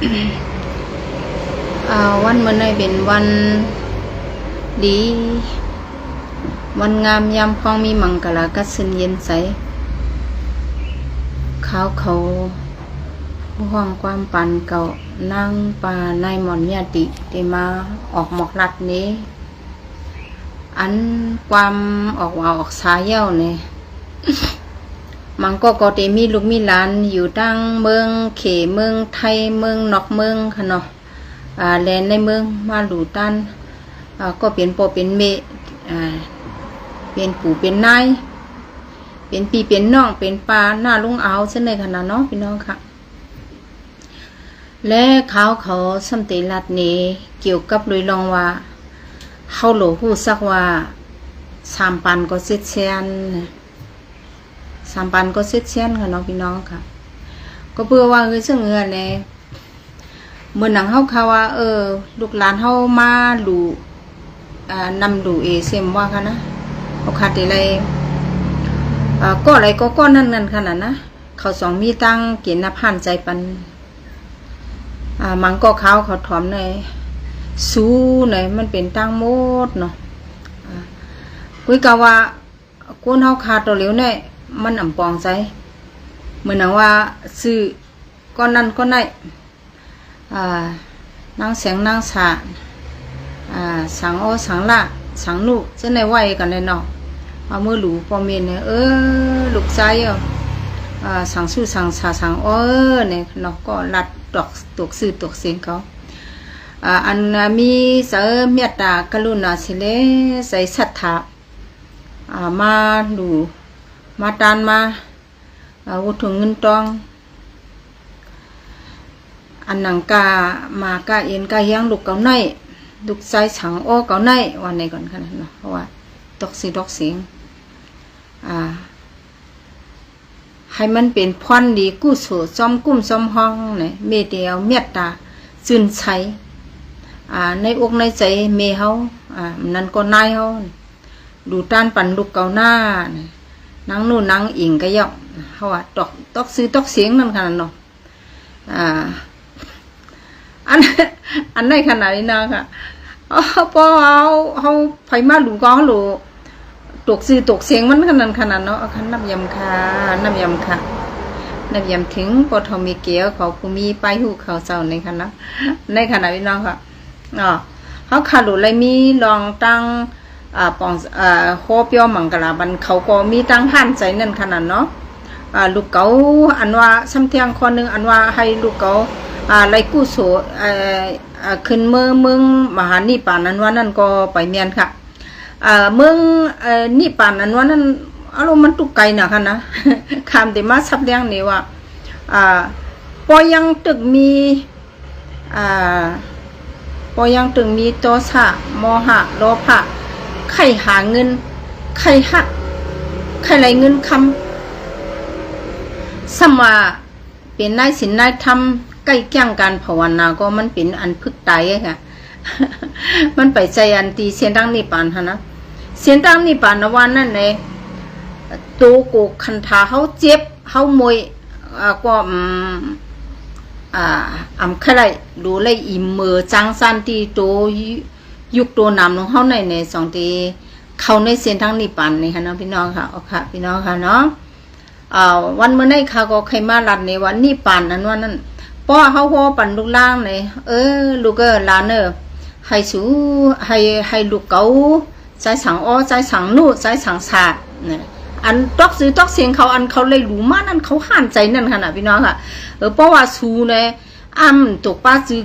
วันเมื้อนี้เป็นวันดี วันงามยามพองมีมังกรกัสินเย็นใสขาวเขาห่วงความปันเก่านั่งปลาในหมอนญาติที่มาออกหมอกลัดนี้ อันความออกว่าออกสายเย้าเนี่ย มันก็ก็จะมีลูกมีหลานอยู่ตั้งเมืองเขเมืองไทยเมืองนอกเมืองค่ะเนาะอ่าแลนในเมืองมาหลูตันอ่าก็เป็นปอเป็นเมอ่าเป็นปู่เป็นนายเป็นปีเป็นน้องเป็นปลาหน้าลุงเอาเส้นในขนาดเนาะพี่น้องค่ะ และเขาเขาสัมติรัตนี้เกี่ยวกับลุยลองว่าเฮาโหลฮู้สักว่าสามปันก็เสียเชียนนะ สามปันก็เซ็ดเช่นค่ะน้องพี่น้องค่ะ ก็เพื่อว่าเฮ้ยซึ่งเงินเนี่ยเมื่อหนังเฮาค่ะว่า เออ ลูกหลานเฮามาดูอ่านำดูเอเซมว่าค่ะนะเอาขาดอะไรอ่าก็อะไรก็ก้อนนั่นนั่นขนาดนะเขาสองมีตั้งเกียรตินับผ่านใจปันอ่ามังก็เขาเขาถอมในสู้ในมันเป็นตั้งโมดเนาะคุยกะว่าก้นเฮาขาดตัวเหลวเนี่ย มันอ่ำปองใจเหมือนหนังว่าซื้อก้อนนั้นก้อนไหนอ่านางแสงนางสาอ่าสังโอสังละสังลูกจะในไหวกันเลยเนาะเอามือหลูปอมเมนเนี่ยเออลูกใจอะสังสู้สังสาสังเออเนี่ยเนาะก็รัดดอกตกซื้อตกเสียงเขาอันมีเสอเมตตากรุณาสิเลใส่ศรัทธาอ่ามาดู มาตานมาอาวุธเงินตอง อันหนังกามากาเอ็นกาเฮียงลูกเกาในลูกใจฉังโอเกาในวันในก่อนขนาดเนาะเพราะว่าตกสีดอกเสียงอ่าให้มันเป็นพรดีกู้โสจอมกุ้มจอมห้องเนี่ยเมเดียวเมตตาจืนใช้อ่าในอกในใจเมเฮาอ่านั่นก็นายเฮาดูต้านปันลูกเกาหน้าเนี่ย นังนู่นนังอิงก็ยอกเขาว่าตอกตอกซื้อตอกเสียงนั่นขนาดเนาะอ่าอันอันในขนาดนี้นะค่ะเอาพอเอาเขาไผมาดูก็เขาหลูตกซื้อตกเสียงมันขนาดขนาดเนาะเอาคันน้ำยำค่ะน้ำยำค่ะน้ำยำถึงปทมีเกียวเขาภูมีไปหูเขาเจ้าในขณะในขณะนี้น้องค่ะอ๋อเขาขาดหลูเลยมีลองตั้ง อ่าปองอ่าโคเปียวมังกลาบันเขาก็มีตั้งห้านใจนั่นขนาดเนาะอ่าลูกเกาอันว่าซ้ำเทียงคนหนึ่งอันว่าให้ลูกเกาอ่าไล่กู้โสเอ่ออ่าขึ้นเมืองเมืองมหานิปานนั้นว่านั่นก็ไปเมียนค่ะอ่าเมืองเอ่อนิปานนั้นว่านั่นอารมณ์มันตุกไกลนะค่ะนะคำแต่มาซับเลี้ยงนี่ว่าอ่าปอยังตึกมีอ่าปอยังตึกมีโตสะโมหะโลภะ ใครหาเงินใครหักใครไรเงินคำสมาเป็นนายสินนายทำใกล้เกี่ยงการภาวนาก็มันเป็นอันพึกตายอะค่ะ มันไปใจอันตีเสียงดังนิปานฮะนะเสียงดังนิปานนวันนั่นเลยตัวกูคันทาเขาเจ็บเขามวยอ่าก็อืมอ่าอำใครดูเลยอีเมอจังสันตีโต ยุคตัวนำของเข้าในในสองตีเขาในเส้นทางนิปันนี่ค่ะน้องพี่น้องค่ะเอาค่ะ พี่น้องค่ะเนาะอ่าวันเมื่อไหร่ค่ะก็ใครมาลัดในวันนิปันนั้นวันนั้นป้อเขาหัวปั่นลูกล่างเลยเออ ลูกเออลานเนอให้สูให้ให้ลูกเกาใจสังอ้อใจสังนู่ใจสังศาสตร์เนี่ยอันตอกซื้อตอกเสียงเขาอันเขาเลยรู้มากนั่นเขาห้านใจนั่นค่ะนะพี่น้องค่ะเออเพราะว่าสูเนี่ยอ้ำถูกป้าซื้อ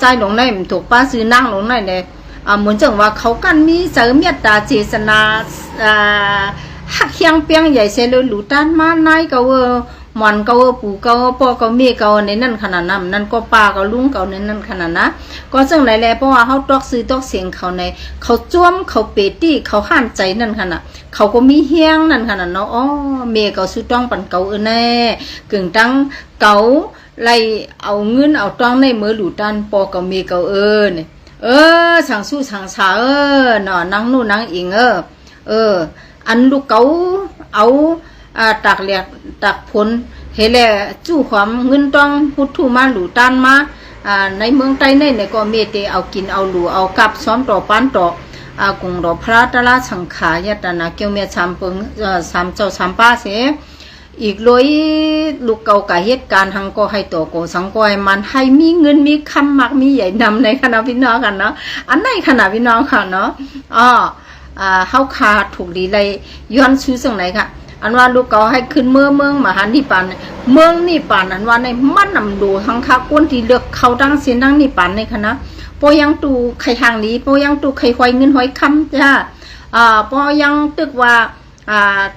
ใจหลงในถูกป้าซื้อนั่งหลงในเนี่ย อ่าเหมือนจังว่าเขากันมีเสริมเมตตาเจตนาอ่าหักเฮียงเปียงใหญ่เสเลหลูต้านมานายก็เวอหมอนเวอปู่เวอพ่อเก็เมียก็ในนั่นขนาดนั้นนั่นก็ป้าเก็ลุงเก็ในนั่นขนาดนะก็จังไรแลเพราะว่าเขาตอกซื้อตอกเสียงเขาใน เขาจ้วมเขาเปตี้เขาห้านใจนั่นขนาดเขาก็มีเฮียงนั่นขนาดเนาะอ๋อเมียก็สุดต้องปันเกาเออแน่กึ่งตั้งเกาไล่เอาเงินเอาต้องในมือหลูต้านปอก็เมียก็เออเนี่ย เออสังสู้สังสาเออเนาะนังนู่นนังอิงเออ เออ อันลูกเกาเอาอ่าตักเหลียกตักผลเฮแลจู้ความเงินต้องพุทธุมาหลูตานมาอ่าในเมืองใต้ในเนี่ยก็เมเตเอากินเอาหลูเอากับซ้อมต่อปานต่ออากงรอพระตะลาสังขายตนาเกียวเมียสามเปิงสามเจ้าสามป้าเส อีกลอยลูกเก่ากะเหตุการณ์หังก็ให้ตัวโกสังก็ให้มันให้มีเงินมีคำมักมีใหญ่นำในคณะพี่น้องกันเนาะอันในคณะพี่น้องค่ะเนาะอ๋ออ่าเฮาคาถูกดีเลยย้อนซื้อสังไหนค่ะ อันว่าลูกเก่าให้ขึ้นเมืองเมืองมหานิพพานเมืองนิพพานอันว่าในมันนำดูทั้งคากวนที่เลือกเขาดังเสียนดังนิพพานในคณะปอยังตูไข่หางนี้ปอยังตูไข่หอยเงินหอยคำจ้าอ่าปอยังตึกว่า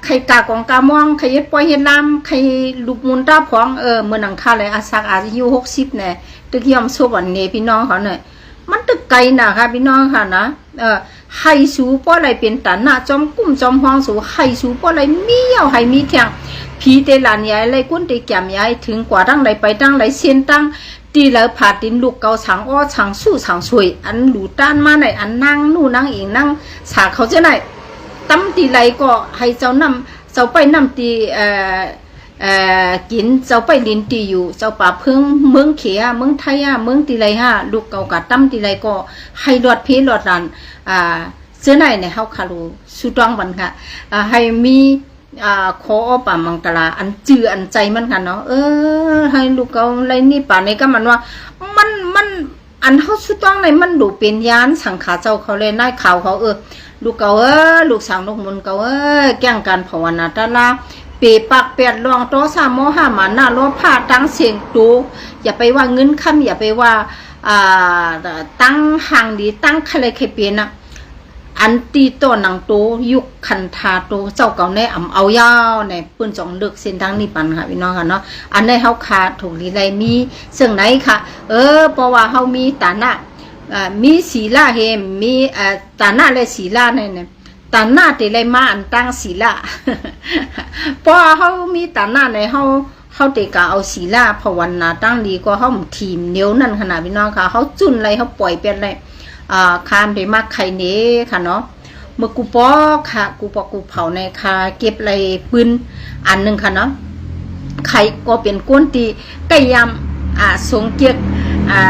ใครกากองกามองใครเฮ็ดปล่อยเฮ็ดน้ำใครลูกมุนตาพองเออเมื้อนังคาเลยอาสักอายุ60เนี่ยตึกยอมสุวันนี้พี่น้องเขาเนี่ยมันตึกไกลนะค่ะพี่น้องค่ะนะเออให้สูป้ออะไรเป็นตันนะจอมกุ้มจอมห้องสูให้สูป้ออะไรมีเหี่ยวให้มีเทียงผีเตลานยายอะไรกุ้นเตแก่มยายถึงกว่าตั้งใดไปตั้งไหลเสียนตั้งตีแล้วผาดินลูกเกาฉางอ้อฉางสู้ฉางสวยอันหลูต้านมาไหนอันนั่งนู่นนั่งเองนั่งสาเขาจะไหน ตั้มตีไรก็ให้เจ้านำเจ้าไปนำตีเอ่อเอ่อกินเจ้าไปลินตีอยู่เจ้าป่าเพิ่งเมืองเขียเมืองไทยอะเมืองตีไรฮะลูกเก่ากะตั้มตีไรก็ให้รอดเพรอดรันอ่าเสื้อในเนี่ยเฮาคารูสุดองบันค่ะอ่าให้มีอ่าขออป่ามังกลาอันจืออันใจมันกันเนาะเออให้ลูกเก่าไรนี่ป่าในก็มันว่ามันมัน อันเขาสุดต้องในมันดูเป็นยานสังขาเจ้าเขาเลยนายข่าวเขาเออลูกเก่าเออลูกสาวลูกมุนเก่าเออแก่งการภาวนาตะลาเปปักเปียดรองโตสามโมห้าหมาหน้าล้อผ้าตั้งเสียงตูอย่าไปว่าเงินคำอย่าไปว่าอ่าตั้งห่างดีตั้งคาเลเคเปียนะ อันตีโตหนังโตยุคคันทาโตเจ้าเก่าในอ่ำเอายาวในปืนจองเลือกเส้นทางนี้ปันค่ะพี่น้องค่ะเนาะอันในเฮาขาดถูกลีไรมีซึ่งไหนค่ะ เออเพราะว่าเฮามีฐานะอ่ามีศีลาเฮมมีอ่าตาหน้าและศีลาเนี่ยนะตาหน้าแต่เลยมาอันตั้งศีลาเพราะเขามีตาหน้าในเขาเขาเตกะเอาศีลาภาวนาตั้งดีก็เขาทีมเนียวนั่นขนาดพี่น้องค่ะเขาจุนไรเขาปล่อยเป็นไร คามได้มากใครเน้ค่ะเนาะเมื่อกูปอค่ะ กูปอกูเผาในคาเก็บอะไรปืนอันหนึ่งค่ะเนาะไข่ก็เป็นก้นตีไก่ยำอ่าสงเกียกอ่า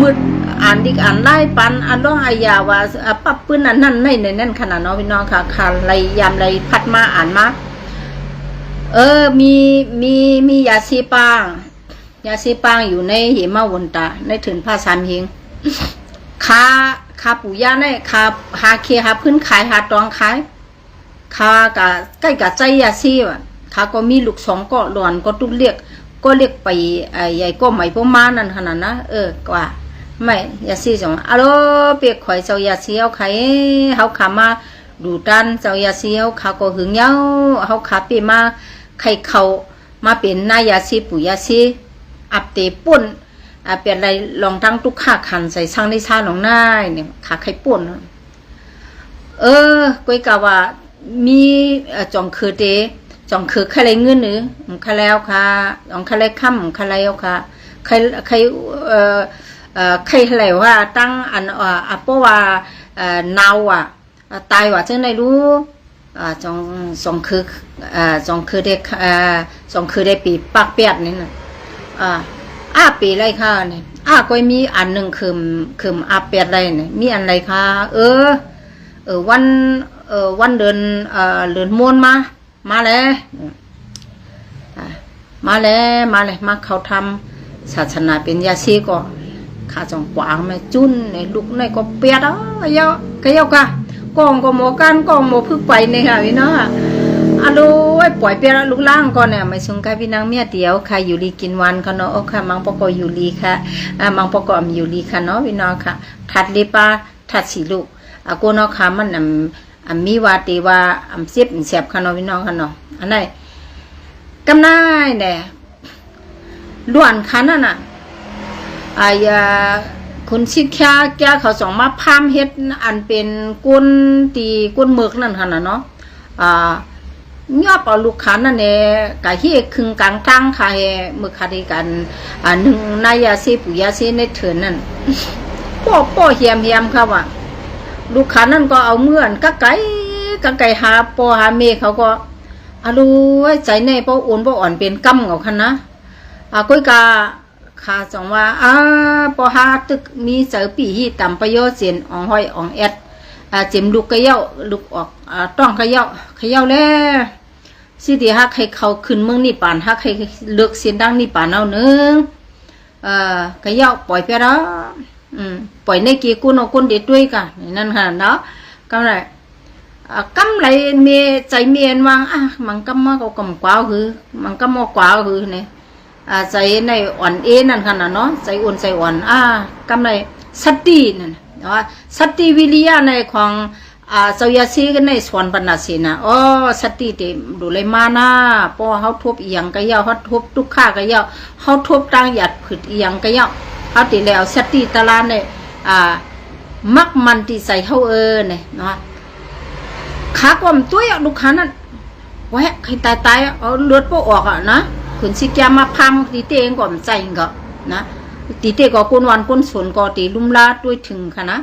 มืดอ่านดิกอ่านไล่ปันอ่านร้องอายาว่าปับปืนอันนั่นในในนั่นขนาดเนาะพี่น้องค่ะค่ะไรยำไรพัดมาอ่านมาเออ มีมีมียาซีปางยาซีปางอยู่ในเหมาวนตาในถึงผ้าสามเฮง คาคาปู่ย่าในคาหาเคหาพื้นขายหาตองขายคากะใกล้กับใจยาซีว่ะคาก็มีลูกสองก็หลอนก็ตุกเรียก ก็เรียกไปไอ้ใหญ่ก็ไม่ประมาณนั้นขนาดนะเออกว่าไม่ยาซีสองอะโลเปียกข่อยเจ้ายาซีเอาไข่เฮาขามาดูดันเจ้ายาซีเอาขาก็หึงเย้าเฮาขาเปียมาไข่เขามาเป็นนายาซีปู่ยาซีอับเตป่น อาเปลี่ยนอะไรลองทั้งทุกขาขันใส่ช่างได้ชาหลองนาเนี่ยขาไข่ป่นเออก้อยกะว่า มีจ่อจองคือเตจองคือใครเลยเงินหรือมคะแล้วค่ะจองใครค่ำมคะแล้วค่ะใครใครเอ่อเอ่อใครอะไรว่าตั้งอันอ่าอะเพราะว่าเอ่อนาวอะตายว่าจังไดรู้อ่าจองสองคืออ่าจองคือได้อ่าสองคือได้ปีปากเปียดนี่น่ะอ่า อ้าปีไรค่ะเนี่ยอาก็มีอันหนึ่งคือคืออาเปียดไรเนี่ยมีอันไรค่ะเออ เออวัน เออวันเดินเออเดินมวนมา มาแล้วมาแล้วมาเลยมาเขาทำศาสนาเป็นยาซีก็ข้าจองกวางแม่จุนในลูกในก็เปียดอะเยอะก็เยอะกะกองก็หมอกันกองหมอพึ่งไปเนี่ยค่ะพี่น้อง อะอะดูไอ้ปล่อยเปียดลูกล่างก่อนเนี่ยไม่สงค่ะพี่นางเมียเดียวค่ะอยู่ลีกินวันค่ะเนาะโอ้ค่ะมังปอกอยู่ลีค่ะอ่ามังปอกอมอยู่ลีค่ะเนาะพี่น้องค่ะ ถัดลิปาถัดสีลูกอากูเนาะค่ะมันอ่ำอ่ำมีวาตีว่าอ่ำเสียบเสียบค่ะเนาะพี่น้องค่ะเนาะอันไหนกำนายแน่ล้วนคันนั่นน่ะอายาคุณชิดแค่แกเขาส่งมาพามเฮ็ดอันเป็นกุนตีกุนเมือกนั่นค่ะน่ะเนาะอ่า ยอบเอาลูกค้านั่นเองกะเฮคึงกลางตั้งค่ะเมื่อคดีกันอ่าหนึ่งนายาซีปุยาซีในเถินนั่นป้อป้อเฮียมเฮียมค่ะว่าลูกค้านั่นก็เอาเมื่อนก็ไก่ก็ไก่หาปอหาเมเขาก็อาลูใจในป้อ่อนป้อ่อนเป็นกำเหงาคันนะอ่าก้อยกาขาจองว่าอ่าปอหาตึกมีเจอปีฮีต่ำประโยชน์เสียนอ่องห้อยอ่องแอดอ่าเจ็มลูกกระเย้าลูกออกอ่าต้องกระเย้ากระเย้าแล้ว สิเดีฮักให้เขาขึ้นเมืองนี่ปานฮักให้เลือกเสียนดังนี่ปานเอาเนึงเอ่อกรเย้าปล่อยไปแล้วอืมปล่อยในกีกุนเอากุนเด็ดด้วยกันนั่นค่ะเนาะก็ได้ à, cắm lại mê chạy miền mang à mang cắm mà có cầm quá hư mang cắm mà quá hư này à chạy này ổn ê นั่นขนาดเนาะ chạy ổn chạy ổn à cắm này sát đi นั่นเนาะ sát đi วิริยะในของ อาเจ้ายาซีกันในสวนปนัสสินะอ๋อสติเตดูเลยมานะพอเขาทบเอียงก็ยาวเขาทบทุกข้าก็ยาวเขาทบตั้งหยัดผึดอียงก็ยาวเขาติแล้วสติตะลานเนี่ยอ่ามักมันที่ใส่เขาเออเนี่ยเนาะขากวมตัวอะลูกค้านั่นแหวะใครตายตายเอาเลือดพวกออกอะนะขุนสิแกมาพังตีเตงก่อนใจก็นะตีเตก็กุนวันกุนสนก็ตีลุ่มลาดด้วยถึงค่ะนะ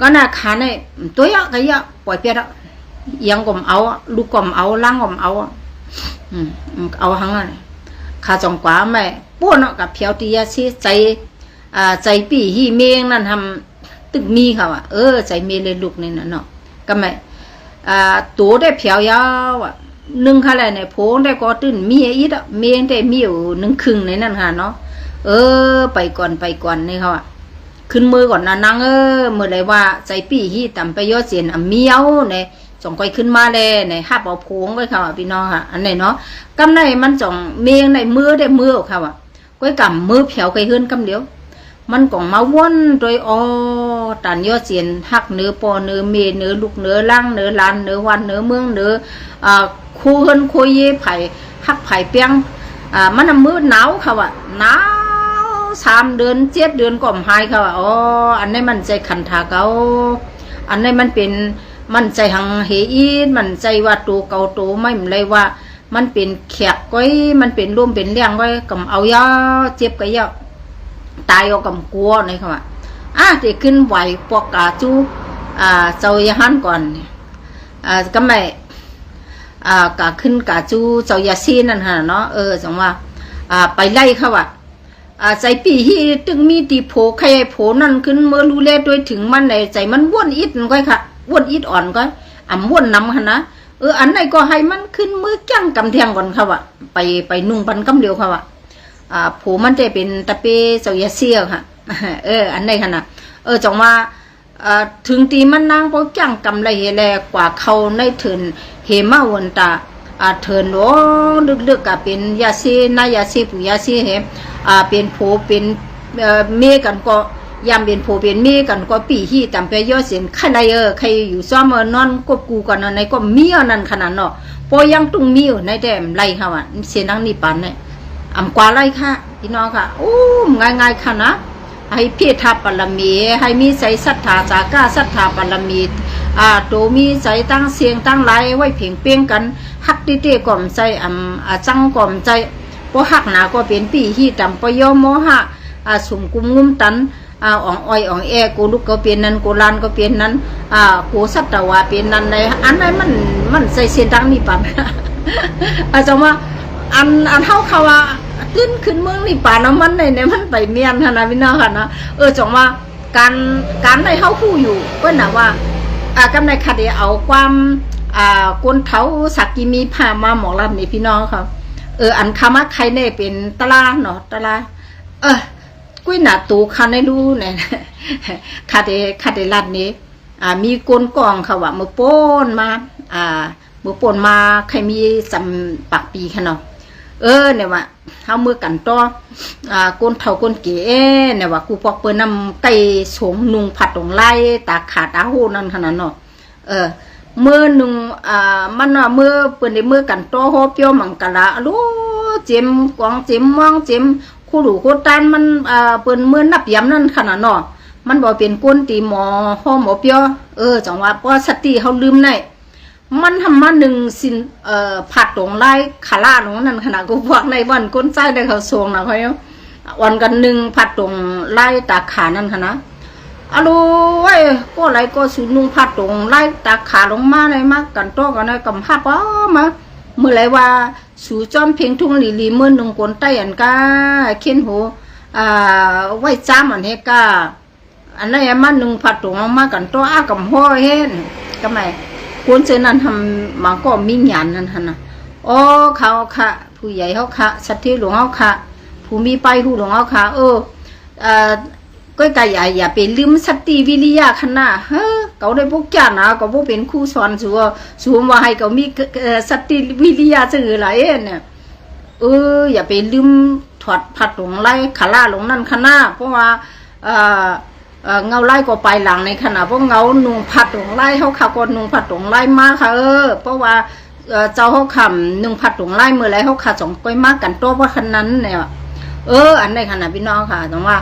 ก็น่าขาในตัวอะก็ยะปล่อยเปียดอะยังก่อมเอาลูกก่อมเอาล่างก่อมเอาอะอืมเอาหังอะขาจองกว่าแม่ป้วนอะกับเพียวตียาซีใจอ่าใจปีฮีเมงนั่นทำตึกมีค่ะว่ะเออใจเมเลยลูกนี่น่ะเนาะก็ไม่อ่าตัวได้เพียวยาวอะหนึ่งค่ะแหลเนี่ยโพงได้ก็ตื่นมีอีดอะเมียงได้มีอยู่หนึ่งครึ่งในนั่นค่ะเนาะเออ ไปก่อนไปก่อนนี่เขาอะ ขึ้นมือก่อนนะนางเออเมื่อไรว่าใจปีฮีต่ำไปยอดเสียนอะเมียวเนี่ยจงก้อยขึ้นมาเลยเนี่ยห้าเอาโพงไว้ค่ะพี่น้องค่ะ อันไหนเนาะกำในมันจงเมียงในมือได้มือค่ะว่ะก้อยกำมือเพียวไกลเฮือนกำเดียว มันก็มาวนโดยออตันยอดเสียนหักเนื้อปอเนื้อเมเนื้อลูกเนื้อล่างเนื้อลานเนื้อวันเนื้อเมืองเนื้ออ่าคูเฮินคุยเย่ไผ่หักไผ่เปียงอ่ามันน่ะมือหนาวค่ะว่ะหนาว สามเดือนเจ็ดเดือนก่อมหายค่ะว่ะอ๋ออันนี้มันใจขันทาเกาอันนี้มันเป็นมันใจหังเฮอีดมันใจว่าตูเกาตูไม่เหมือนเลยว่า มันเป็นแขกก้อยมันเป็นร่วมเป็นเลี้ยงไว้กำเอายาเจ็บก็ยาตายเอากำกลัวนี่ค่ะว่าอะเด็กขึ้นไหวปอกกาจูอ่าเจ้ายาหันก่อนเนี่ยอ่าก็ไม่อ่ากาขึ้นกาจูเจ้ายาซีนั่นฮะเนาะเออจังว่า อ่าไปไล่เขาว่า อ่าใจปีที่ตึงมีตีโผใครโผนั่นขึ้นเมื่อรู้แล้วด้วยถึงมันในใจมันว่วนอิดมันก็ค่ะว่วนอิดอ่อนก็อ่ำว่วนน้ำค่ะนะเอออันไหนก็ให้มันขึ้นมือจ้งกำแทงก่อนค่ะว่าไปไปนุ่งปันกำเดียวค่ะว่าอ่าผูมันจะเป็นตะเปเจ้ายาเซียค่ะเออ อันไหนขนาดเออจังว่าอ่าถึงตีมันนางพวกจังกำไรเฮแลกว่าเขาในถึนเฮมาวันตา อาเถินโอ้ลึกๆก็เป็นยาซีนายาซีผู้ยาซีเฮอ่าเป็นโผเป็นเอ่อเมกันก็ยามเป็นโผเป็นเมกันก็ปีฮีตำไปย่อเสียนใครในเออใครอยู่ซ้อมนอนกบกูกันในก็มีอนนั้นขนาดเนาะพอยังตุงมีอยู่ในแต่ไรค่ะว่าเสียนังนี่ปานเนี่ยอำกว่าไรค่ะพี่น้องค่ะโอ้ง่ายง่ายๆค่ะนะให้เพียรทับปรมี ให้มีใจศรัทธาจาก้าศรัทธาปรมีอ่าโตมีใจตั้งเสียงตั้งไรไว้เพียงเปียงกัน ฮักติเตก่อมใจอ่ำอ่าจังก่อมใจพอหักหนาก็เป็นปีฮีตำปยอโมหะอ่าสุมกุมงุมตันอ่าอ่องอ้อยอ่องแอกูลูกก็เป็นนั้นกูลานก็เป็นนั้นอ่ากูสัตตวาเป็นนั้นในอันนั้นมันมันใส่เสียงดังนี่ปันอาจจะว่าอันอันเท่าเขาว่าขึ้นขึ้นเมืองนี่ป่าน้ำมันในในมันไปเมียนค่ะนะพี่น้องค่ะนะเออจงว่าการการได้เข้าคู่อยู่ก็น่ะว่าอ่ากำในคดีเอาความ อ่ากนเท้าสักกิมีพามาหมอกลำนี่พี่น้องค่ะเอออันคำว่าใครเน่เป็นตลาเนาะตลาเออกุ้ยหนาตูคันได้รู้เนี่ยคาเดคาเดลัดนี้อ่ามีกลกองค่ะว่ามือป้นมาอ่ามือป้นมาใครมีจำปักปีค่ะเนาะเออเนี่ยว่าเฮามือกันต่ออ่าก้นเฒ่าก้นเก๋เนี่ยว่ากูปอกเปิ้นนำไก่สงนุงผัดตรงไล่ตาขาดตาโหนั่นขนาดเนาะเออ มือหนึงอ่ามันว่ามือเปิ้นได้มือกันโตโฮเปียวมังกะละลูเจ็มกวางเจ็มมองเจ็มคู่ดูคู่ตานมันอ่าเปิ้นมือนับยำนั่นขนาดเนาะมันบ่เป็นก้นตีหมอหอหมอเปียวเออจังว่าเพราะสติเฮาลืมได้มันทำมาหนึ่งสินเอ่อผัดตรงไล่ขาล่าตรงนั้นขนาดกูพวกในวันก้นใจได้เขาทรงนะเขาเนี่ยวันกันหนึ่งผัดตรงไล่ตาขานั่นค่ะนะ อะลูไอ้ก็ไรก็สุนุงผัดตรงไล่ตาขาลงมาเลยมากันโตกันเลยกำพับอ๋อมาเมื่อไรว่าสูจอมเพียงทุ่งลีลีเมื่อหนึ่งกนใต้อันก้าเขียนหูอ่าไว้จ้ามอันเฮก้าอันนั้นมันหนึ่งผัดตรงมากันโตอากับห้อเห็นก็ไม่กวนเจอนั้นทำมันก็มีหยานนั่นฮะนะโอ้เขาค่ะ ผู้ใหญ่เขาค่ะสัตว์ที่หลวงเขาค่ะ ผู้มีไปผู้หลวงเขาค่ะ เอออ่อ ก็กอย่าอย่าไปลืมสติวิริยะขนาเฮ้เขาได้พวกจ้านะก็พบ่เป็นครูสอนสัวสัวว่าให้เขามีสติวิริยะจืออะไรเนี่ยเอออย่าไปลืมถอดผัดหลงไล่ขาล่าหลงนั่นขนาเพราะว่าเออเออเงาไล่ก็ไปหลังในขณะเพราะเงาหนุ่งผัดหลงไล่เขาขาก็หนุ่งผัดหลงไล่มาค่ะเออเพราะว่าเออเจ้าเขาคำหนุ่งผัดหลงไล่เมื่อไรเขาขาสองก้อยมากกันโตัวว่าขนาดนั้นเนี่ยเออ อันในขณะพี่น้องค่ะแต่ว่า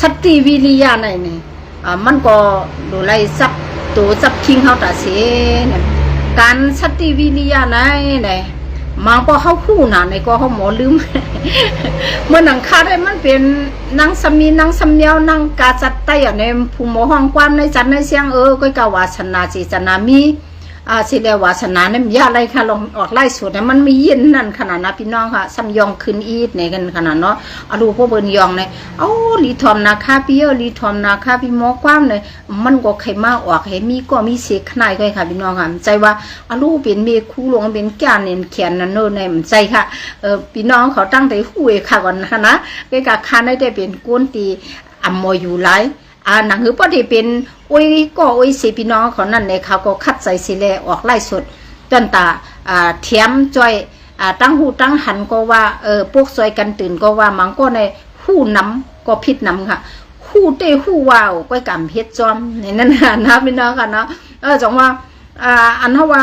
สติวิริยะในนี่อ่ามันก็ดูไล่ซับตัวซับคิงเขาตาเสเนี่ยการสติวิริยะในเนี่ยมันก็เข้าคู่หนาในก็เขาหมอลืมเมื่อหนังคาได้มันเป็นนางสมีนางสำเนียวนางกาจัดไตอะในผู้หมอห้องกว้านในจันในเสียงเออก็กาวาสนาจีจนามี อาสิเลวาสนาเนี่ยมันยาอะไรค่ะลองออกไล่สุดเนี่ยมันมีเย็นนั่นขนาดนะพี่น้องค่ะซัมยองขึ้นอีดในกันขนาดเนาะอาดูพวกเบินยองเนี่ยเอาลีทอมนาคาพี่เออลีทอมนาคาพี่หมอกว้างเนี่ยมันก็ใครมาออกให้มีก็มีเสียขนาดก็ค่ะพี่น้องค่ะใจว่าอาลูเป็นเมคู่หลวงเป็นแก่นเนียนเขียนนั่นโน่นเนี่ยมันใจค่ะเออพี่น้องเขาตั้งใจหู้เอค่ะก่อนนะคะนะก็กะคานได้เป็นก้นตีอัมมออยู่ไร อ่าหนังหือพอดีเป็นอุ้ยก็อุ้ยสิพี่น้องเขานั่นเนี่ยเขาก็คัดใส่สิแลออกไล่สดจนตาอ่าเทียมจ้อยอ่าตั้งหูตั้งหันก็ว่าเออพวกซอยกันตื่นก็ว่ามันก็ในหู้น้ำก็พิษน้ำค่ะหู้เต้หู้วาวก็กำเฮ็ดจอมในนั้นนะนะพี่น้องกันเนาะเออจังว่าอ่าอันเฮาว่า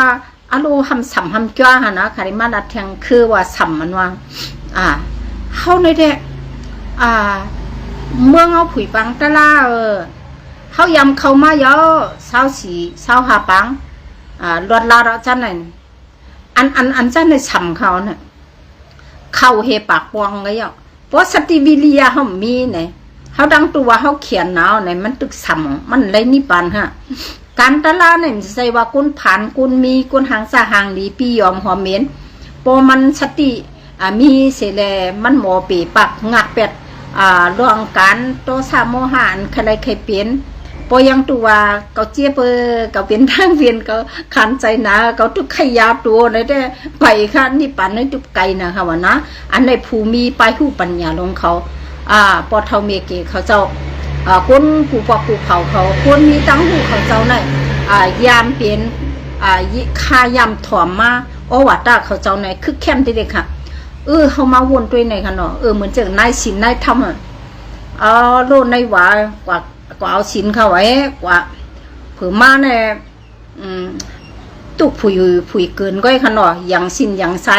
อาลูหำสัมหำจ้าหันนะคาริมาดัดแทงคือว่าสัมมันว่าอ่าเฮาในเด้อ่า เมืองเอาผุยปังตะล่าเออเขายำเขามาเยอะเศร้าสีเศร้าหาปังอ่าลวดลาเราจันนั่นอันอันอันจันในฉ่ำเขาเนี่ยเข้าเฮปากปวงเลยอะเพราะสติวิริยะเขามีเนี่ยเขาดังตัวเขาเขียนหนาวเนี่ยมันตึกฉ่ำมันเลยนิปันฮะการตะลาเนี่ยมันใส่ว่ากุนผ่านกุนมีกุนหางสาหางหลีปียอมหอมเหม็นพอมันสติอ่ามีเสแลมันหมอปีปักงักเป็ด รื่องการโตสามโมหานใครใครเปลี่ยนปอยังตัวเขาเจี๊ยบเออเขาเป็นทางเวียนเขาขันใจนาเขาทุกขยาตัวในได้ไปค่ะนี่ปันในทุกไกลนะคะวะนะอันในภูมิไปหูปัญญาลงเขาอ่าปอเทาเมเกเขาเจ้าอ่าคนผูปอกผูเผาเขาคนมีตั้งหูเขาเจ้าในอ่ายามเปลี่ยนอ่ายิค่ายามถ่อมมาโอวัตตาเขาเจ้าในคือแคมที่เด็กค่ะ เออเขามาวนด้วยในค่ะเนาะเออเหมือนเจอนายสินนายทำอะเอาโลดในหวากว่ากว่าเอาสินเข้าไว้กว่าเผื่อมาเนี่ยอืมตุกผุยผุยเกินก็ไอ้ค่ะเนาะอย่างสินอย่างไซ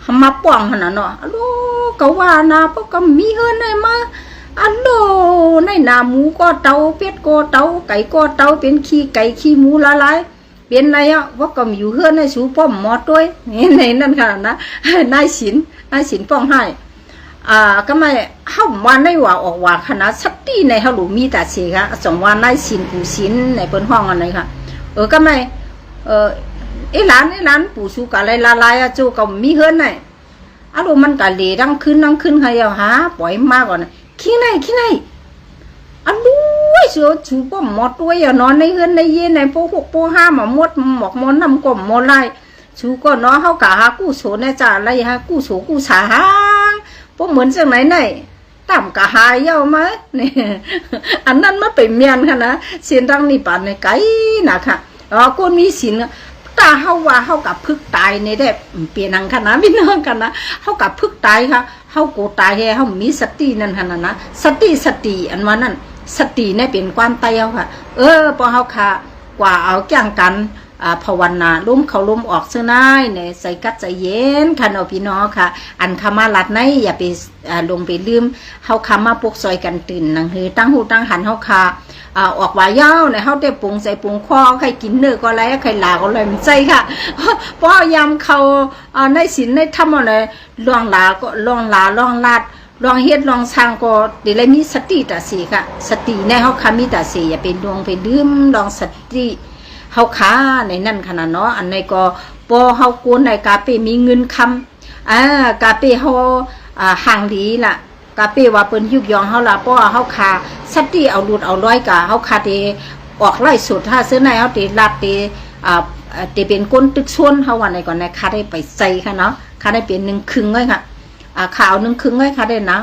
เขามาป้องขนาดเนาะอะโลก็ว่านะพวกก็มีเฮินได้มาอันโลในนาหมูก็เตาเป็ดก็เตาไก่ก็เตาเป็นขี้ไก่ขี้หมูละลาย เป็นไรอะว่าก็มีอยู่เฮือนในสูป้อมหมอด้วยนี่ในนั่นค่ะนะนายศิลนายศิลป้องให้อ่าก็ไม่เฮาว่าในว่าออกว่าคณะสักตีในเฮาหลูมีแต่สิค่ะสองว่านายศิลปู่ศิลในเปิ้นห้องอันไหนค่ะ เออก็ไม่เออไอ้หลานไอ้หลานปู่สูกะอะไรละลายอะจูก็มีเฮือนไหนอะลูมันก็เลดังขึ้นดังขึ้นค่ะเอาหาปล่อยมากก่อนนะขี้ไหนขี้ไหนอันนู้ ยเสือชูป้อมหมดตัวอย่านอนในเฮือนในเย็นในโปหกโปห้าหมอมดหมอกมอนำก่อมมอไล่ชูก็เนาะเฮากะหากู้โสในจ่าไรฮะกู้โสกู้สาหางพวกเหมือนจังไหนไหนต่ำกะหายเย้ามาเนี่ยอันนั้นมาเป็นเมียนค่ะนะเสียนดังนี่ป่านในไกลนะค่ะอ๋อคนมีศีลตาเฮาว่าเฮากับพึกตายในได้เปลี่ยนนังค่ะนะพี่น้องกันนะเฮากับพึกตายค่ะเฮาโกตายแฮเฮามีสตินั่นค่ะนะนะสติสติอันว่านั่น สติเนี่ยเป็นความเตียวค่ะ เออพอเฮาค่ะ กว่าเอาแก่งกันอ่าภาวนาลุ้มเขาลุ้มออกเสื้อนายเนี่ยใส่กัดใจเย็นค่ะเนาะพี่น้องค่ะ อันคามาลัดในอย่าไปอ่าลงไปลืมเฮาคามาปลุกซอยกันตื่นนังหือตั้งหูตั้งหันเฮาค่ะอ่าออกว่ายาวเนี่ยเฮาได้ปรุงใส่ปรุงคอใครกินเนื้อก็ไรใครลาก็เลยมันใจค่ะเพราะยามเขาอ่าในศีลในธรรมอะไรล่วงลาก็ล่วงลาล่วงลาด ลองเฮ็ดลองสร้างก็เดี๋ยวเลยมีสติตาสีค่ะ สติในเฮาคามีตาสีอย่าเป็นดวงไปลืมลองสติเฮาขาในนั่นขนาดเนาะอันในก็ปอเฮากวนในกาเปมีเงินคำอ่ากาเปเฮาอ่าห่างดีล่ะกาเปว่าเปิ้นยุกยองเฮาล่ะเพราะว่าเฮาคาสติเอาหลุดเอาร้อยกะเฮาคาเดออกไล่สุดถ้าซื้อในเฮาเดลัดเดอ่าเอ่อเดเป็นก้นตึกส่วนเฮาว่าในก่อนในคาได้ไปใส่ค่ะเนาะคาได้เป็นหนึ่งครึ่งเลยค่ะ ขาวนึ่งครึ่งเลยค่ะได้นะ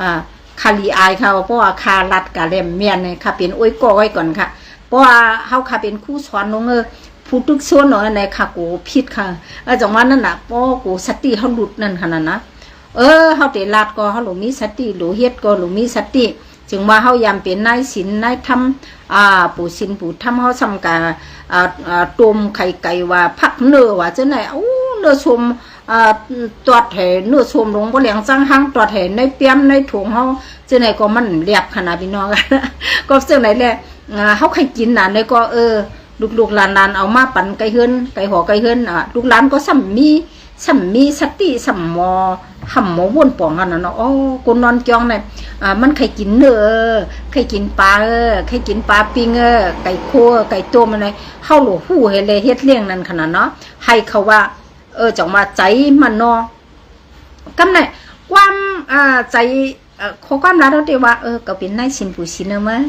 อ่าคาลีอายค่ะเพราะว่าคาลัดกะเล่มเมียนเนี่ยค่ะเป็นโอ้ยก่อไว้ก่อนค่ะ เพราะว่าเฮาค่ะเป็นครูสอนน้องเออผู้ตึกส่วนเนาะในค่ะกูผิดค่ะเออจังว่านั่นน่ะป้อกูสติเฮาหลุดนั่นขนาดนะเออเฮาเตลาดก็เฮาหลมีสติหลูเฮ็ดก็หลูมีสติจึงว่าเฮายามเป็นนายศีลนายธรรมอ่าปู่ศีลปู่ธรรมเฮาซำกาอ่าอ่าต้มไข่ไก่ว่าพักเนื้อว่าจังไหนเอ้เนื้อชม ตอดแห่เนื้อชมลงบ่เลี้ยงจังหังตอดแห่ในเปียมในถุงเฮาจังไหนก็มันเรียบขนาดพี่น้องก็จังไหนแหละเฮาใครกินน่ะในก็เออลูกๆหลานๆเอามาปั่นไก่เฮือนไก่หอไก่เฮือนอะลูกหลานก็ซ้ำมีซ้ำมีสติซ้ำหมอหำหมอวนป่องกันนะเนาะโอ้คนนอนจองเนี่ยอ่ามันใครกินเนื้อเออใครกินปลาเออใครกินปลาปิ้งเออไก่โคไก่ต้มอะไรเฮาหลวหู้ให้เลยเฮ็ดเลี้ยงนั่นขนาดเนาะให้เขาว่า เออจังว่าใจมันเนาะกำเนี่ยความอ่าใจเออเขาความรักเราเดียวว่าเออก็เป็นนายสินผู้สินเนอะมั้ย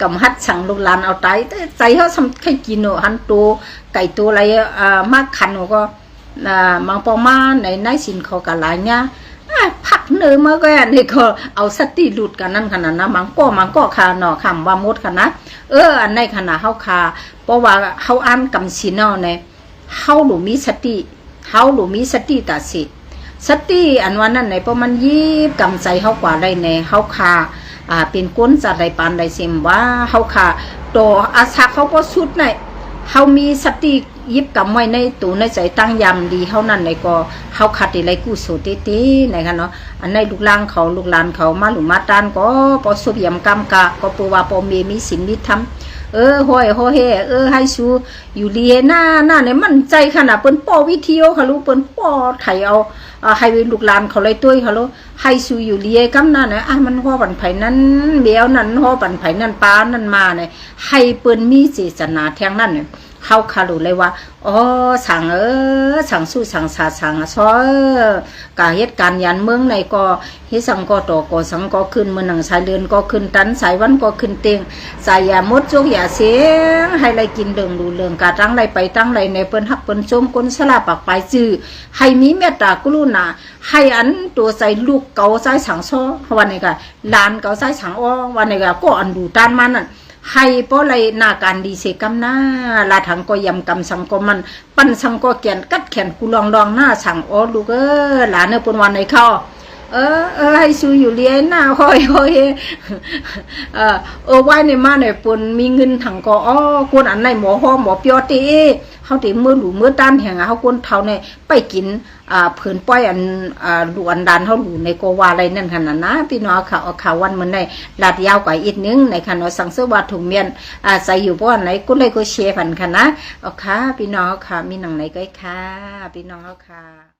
กำฮัดสั่งลูกหลานเอาใจแต่ใจเขาสำใครกินเนอะหันตัวไก่ตัวอะไรอ่ามากขันก็อ่ามังปอมาในนายสินเขากะหลายเนี่ยอะพักเนื้อมาก็อันนี่ก็เอาสติหลุดกันนั่นขนาดนะมังก็มังก็คาเนาะคำว่ามดขนาดเอออันในขนาดเฮาคาเพราะว่าเฮาอ่านกำสินเนาะใน เฮาหลูมีสติเฮาหลูมีสติตัดสิสติอันวันนั้นในประมาณยีบกำใจเฮากว่าได้ในเฮาคาอ่าเป็นก้นจัดใดปานใดเสิมว่าเฮาคาโตอาสาเขาก็สุดในเฮามีสติยิบกำไว้ในตูในใจตั้งยำดีเฮานั่นในก็เฮาคัดได้ไรกู้โสตเตในกันเนาะอันในลูกหลางเขาลูกหลานเขามาหลุมาตานก็ปอสุบยำกำกะก็ปูว่าปอเมมีศีลมีธรรม เออห้อยห้อยเฮเออให้ชูอยู่เลียหน้าหน้าเนี่ยมั่นใจขนาดเปิ้นป้อวิทีโอค่ะลูกเปิ้นป้อไถเอาอ่าให้ลูกหลานเขาเลยตุ้ยค่ะลูกให้ชูอยู่เลียกำหน้าเนี่ยอะมันฮอบันไผนั้นเบี้ยวนั้นฮอบันไผนั้นปานั้นมาเนี่ยให้เปิ้นมีเจตนาแทงนั้นเนี่ย เขาคารู้เลยว่าอ๋อสั่งเออสั่งสู้สั่งสาสั่งซอเอกาเหตุการณ์ยันเมืองในก็เฮ็ดสังก็ต่อก็สังก็ขึ้นเมืองหนังสายเดือนก็ขึ้นตันสายวันก็ขึ้นเตียงสายยามดจุกย่าเสียงให้ไรกินเดิงดูเรื่องกาตั้งไรไปตั้งไรในเปิ้นฮักเปิ้นชมคนสลาปากไปจื้อให้มีเมตตากรุณาให้อันตัวใส่ลูกเกาใส่สังซ้อวันนี้ก็ลานเกาใส่สังอ้อวันนี้ก็ก็อันดูตานมันนั่น ให้เพราะไรหน้าการดีเสกำหน้าลาถังก็ยำกำสังก็มัน ปั้นสังก็แกนกัดแขนกูลองลองหน้าสังอ้อลูกเออหลานเนอปนวันในข้อ อเออให้ซูอยู่เลี้ยหน้าห้อยห้อยเออเออไว้ในมาในปนมีเงินถังก็อ้อคนอันไหนหมอห้อหมอเปียวตีเขาตีมือหลูมือด้านแห่งเขาคนเท่าในไปกินอ่าเผื่นป้อยอันอ่าหลวนดานเขาหลูในโกวาอะไรนั่นขนาดนะพี่น้องข่าวข่าววันมันในลาดยาวกว่าอีกนึงในขณะสังเสวาถุงเมียนอ่าใส่อยู่เพราะอันไหนก็เลยก็เชฟพันค่ะนะเอค่ะพี่น้องค่ะมีหนังไหนก็ค่ะพี่น้องค่ะ